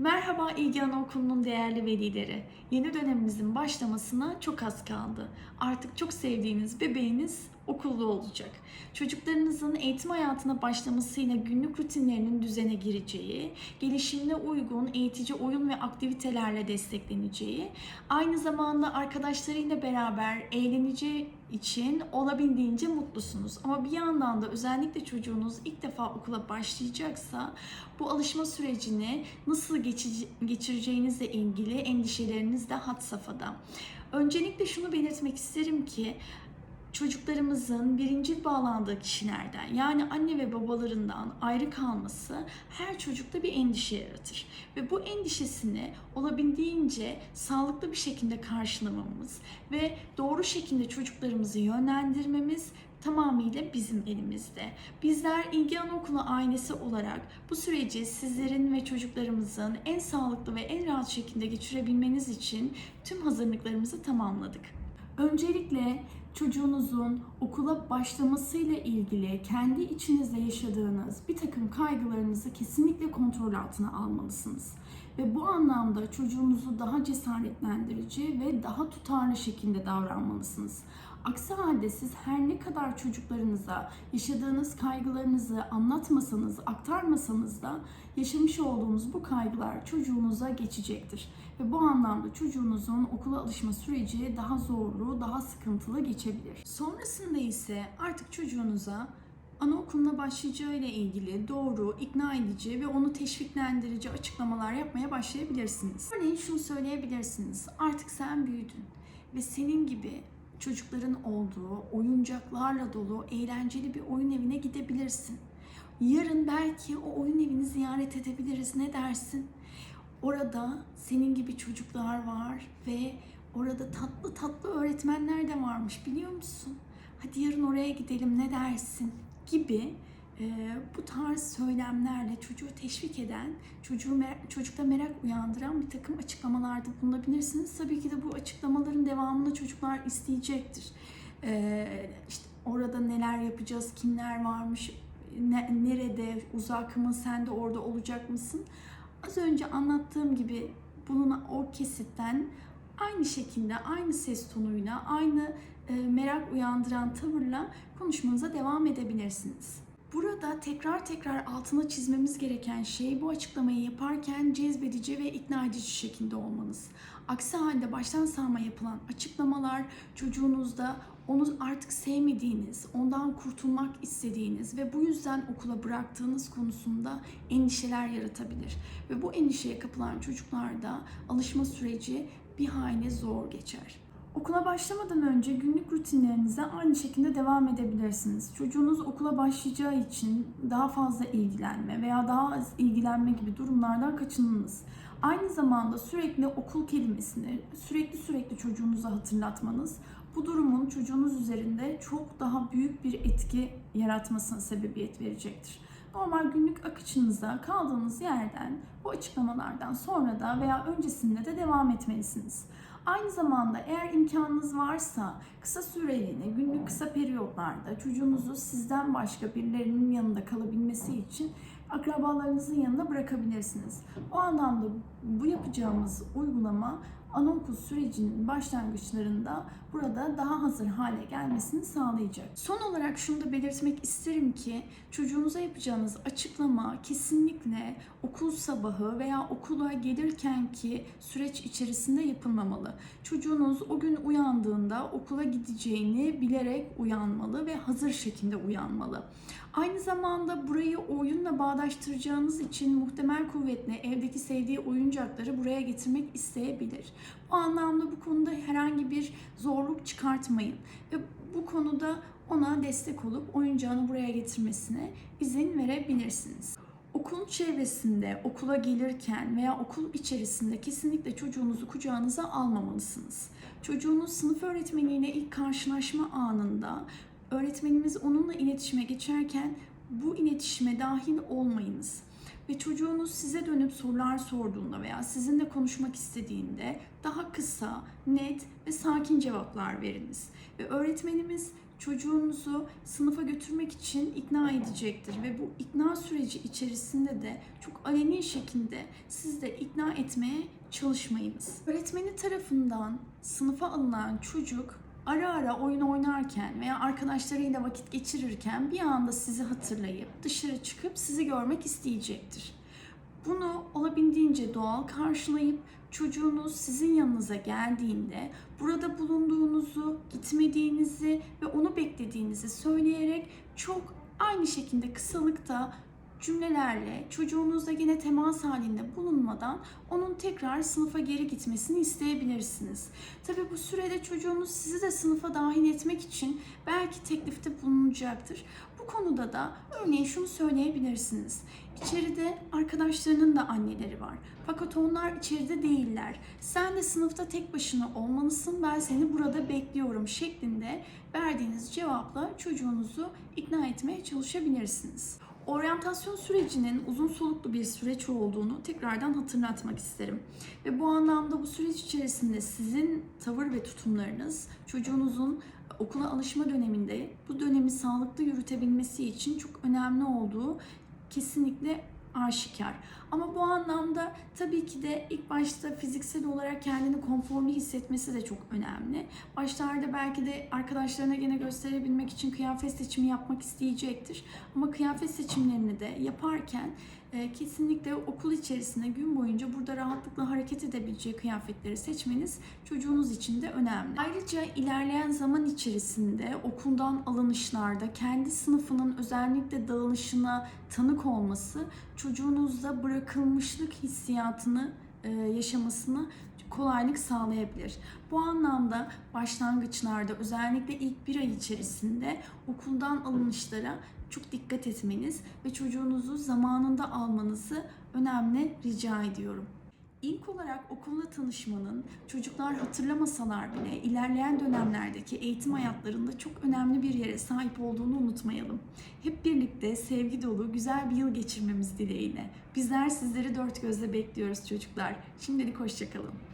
Merhaba İlgi Anaokulu'nun değerli velileri. Yeni dönemimizin başlamasına çok az kaldı. Artık çok sevdiğiniz bebeğiniz okulda olacak. Çocuklarınızın eğitim hayatına başlamasıyla günlük rutinlerinin düzene gireceği, gelişimine uygun eğitici oyun ve aktivitelerle destekleneceği, aynı zamanda arkadaşlarıyla beraber eğleneceği için olabildiğince mutlusunuz. Ama bir yandan da özellikle çocuğunuz ilk defa okula başlayacaksa bu alışma sürecini nasıl geçireceğinizle ilgili endişeleriniz de had safhada. Öncelikle şunu belirtmek isterim ki çocuklarımızın birincil bağlandığı kişilerden yani anne ve babalarından ayrı kalması her çocukta bir endişe yaratır. Ve bu endişesini olabildiğince sağlıklı bir şekilde karşılamamız ve doğru şekilde çocuklarımızı yönlendirmemiz tamamıyla bizim elimizde. Bizler İlgi Anaokulu ailesi olarak bu süreci sizlerin ve çocuklarımızın en sağlıklı ve en rahat şekilde geçirebilmeniz için tüm hazırlıklarımızı tamamladık. Öncelikle çocuğunuzun okula başlamasıyla ilgili kendi içinizde yaşadığınız bir takım kaygılarınızı kesinlikle kontrol altına almalısınız. Ve bu anlamda çocuğunuzu daha cesaretlendirici ve daha tutarlı şekilde davranmalısınız. Aksi halde siz her ne kadar çocuklarınıza yaşadığınız kaygılarınızı anlatmasanız, aktarmasanız da yaşamış olduğunuz bu kaygılar çocuğunuza geçecektir. Ve bu anlamda çocuğunuzun okula alışma süreci daha zorlu, daha sıkıntılı geçebilir. Sonrasında ise artık çocuğunuza anaokuluna başlayacağı ile ilgili doğru, ikna edici ve onu teşviklendirici açıklamalar yapmaya başlayabilirsiniz. Örneğin şunu söyleyebilirsiniz. Artık sen büyüdün ve senin gibi çocukların olduğu, oyuncaklarla dolu, eğlenceli bir oyun evine gidebilirsin. Yarın belki o oyun evini ziyaret edebiliriz. Ne dersin? Orada senin gibi çocuklar var ve orada tatlı tatlı öğretmenler de varmış biliyor musun? Hadi yarın oraya gidelim ne dersin? Gibi bu tarz söylemlerle çocuğu teşvik eden, çocuğu çocukta merak uyandıran bir takım açıklamalarda bulunabilirsiniz. Tabii ki de bu açıklamaların devamını çocuklar isteyecektir. E, işte orada neler yapacağız, kimler varmış, ne- nerede, uzak mı, sen de orada olacak mısın? Az önce anlattığım gibi bulunan o kesitten aynı şekilde, aynı ses tonuyla, aynı e, merak uyandıran tavırla konuşmanıza devam edebilirsiniz. Burada tekrar tekrar altına çizmemiz gereken şey bu açıklamayı yaparken cezbedici ve ikna edici şekilde olmanız. Aksi halde baştan sağma yapılan açıklamalar çocuğunuzda onu artık sevmediğiniz, ondan kurtulmak istediğiniz ve bu yüzden okula bıraktığınız konusunda endişeler yaratabilir. Ve bu endişeye kapılan çocuklarda alışma süreci bir hayli zor geçer. Okula başlamadan önce günlük rutinlerinize aynı şekilde devam edebilirsiniz. Çocuğunuz okula başlayacağı için daha fazla ilgilenme veya daha az ilgilenme gibi durumlardan kaçınınız. Aynı zamanda sürekli okul kelimesini sürekli sürekli çocuğunuza hatırlatmanız bu durumun çocuğunuz üzerinde çok daha büyük bir etki yaratmasına sebebiyet verecektir. Normal günlük akışınıza kaldığınız yerden bu açıklamalardan sonra da veya öncesinde de devam etmelisiniz. Aynı zamanda eğer imkanınız varsa kısa süreliğine, günlük kısa periyotlarda çocuğunuzu sizden başka birilerinin yanında kalabilmesi için akrabalarınızın yanına bırakabilirsiniz. O anlamda bu yapacağımız uygulama anaokul sürecinin başlangıçlarında burada daha hazır hale gelmesini sağlayacak. Son olarak şunu da belirtmek isterim ki çocuğunuza yapacağınız açıklama kesinlikle okul sabahı veya okula gelirken ki süreç içerisinde yapılmamalı. Çocuğunuz o gün uyandığında okula gideceğini bilerek uyanmalı ve hazır şekilde uyanmalı. Aynı zamanda burayı oyunla bağdaştıracağınız için muhtemel kuvvetle evdeki sevdiği oyuncakları buraya getirmek isteyebilir. Bu anlamda bu konuda herhangi bir zorluk çıkartmayın ve bu konuda ona destek olup oyuncağını buraya getirmesine izin verebilirsiniz. Okul çevresinde okula gelirken veya okul içerisinde kesinlikle çocuğunuzu kucağınıza almamalısınız. Çocuğunuz sınıf öğretmeniyle ilk karşılaşma anında öğretmenimiz onunla iletişime geçerken bu iletişime dahil olmayınız. Ve çocuğunuz size dönüp sorular sorduğunda veya sizinle konuşmak istediğinde daha kısa, net ve sakin cevaplar veriniz. Ve öğretmenimiz çocuğunuzu sınıfa götürmek için ikna edecektir ve bu ikna süreci içerisinde de çok aleni şekilde siz de ikna etmeye çalışmayınız. Öğretmeni tarafından sınıfa alınan çocuk ara ara oyun oynarken veya arkadaşlarıyla vakit geçirirken bir anda sizi hatırlayıp dışarı çıkıp sizi görmek isteyecektir. Bunu olabildiğince doğal karşılayıp çocuğunuz sizin yanınıza geldiğinde burada bulunduğunuzu, gitmediğinizi ve onu beklediğinizi söyleyerek çok aynı şekilde kısalıkta cümlelerle çocuğunuzla yine temas halinde bulunmadan onun tekrar sınıfa geri gitmesini isteyebilirsiniz. Tabii bu sürede çocuğunuz sizi de sınıfa dahil etmek için belki teklifte bulunacaktır. Bu konuda da örneğin şunu söyleyebilirsiniz. İçeride arkadaşlarının da anneleri var. Fakat onlar içeride değiller. Sen de sınıfta tek başına olmalısın. Ben seni burada bekliyorum şeklinde verdiğiniz cevapla çocuğunuzu ikna etmeye çalışabilirsiniz. Oryantasyon sürecinin uzun soluklu bir süreç olduğunu tekrardan hatırlatmak isterim. Ve bu anlamda bu süreç içerisinde sizin tavır ve tutumlarınız çocuğunuzun okula alışma döneminde bu dönemi sağlıklı yürütebilmesi için çok önemli olduğu kesinlikle aşikar. Ama bu anlamda tabii ki de ilk başta fiziksel olarak kendini konforlu hissetmesi de çok önemli. Başlarda belki de arkadaşlarına gene gösterebilmek için kıyafet seçimi yapmak isteyecektir. Ama kıyafet seçimlerini de yaparken kesinlikle okul içerisinde gün boyunca burada rahatlıkla hareket edebileceği kıyafetleri seçmeniz çocuğunuz için de önemli. Ayrıca ilerleyen zaman içerisinde okuldan alınışlarda kendi sınıfının özellikle dağılışına tanık olması çocuğunuzda bırakılmışlık hissiyatını e, yaşamasını kolaylık sağlayabilir. Bu anlamda başlangıçlarda özellikle ilk bir ay içerisinde okuldan alınışlara çok dikkat etmeniz ve çocuğunuzu zamanında almanızı önemli rica ediyorum. İlk olarak okulla tanışmanın çocuklar hatırlamasalar bile ilerleyen dönemlerdeki eğitim hayatlarında çok önemli bir yere sahip olduğunu unutmayalım. Hep birlikte sevgi dolu güzel bir yıl geçirmemiz dileğiyle. Bizler sizleri dört gözle bekliyoruz çocuklar. Şimdilik hoşçakalın.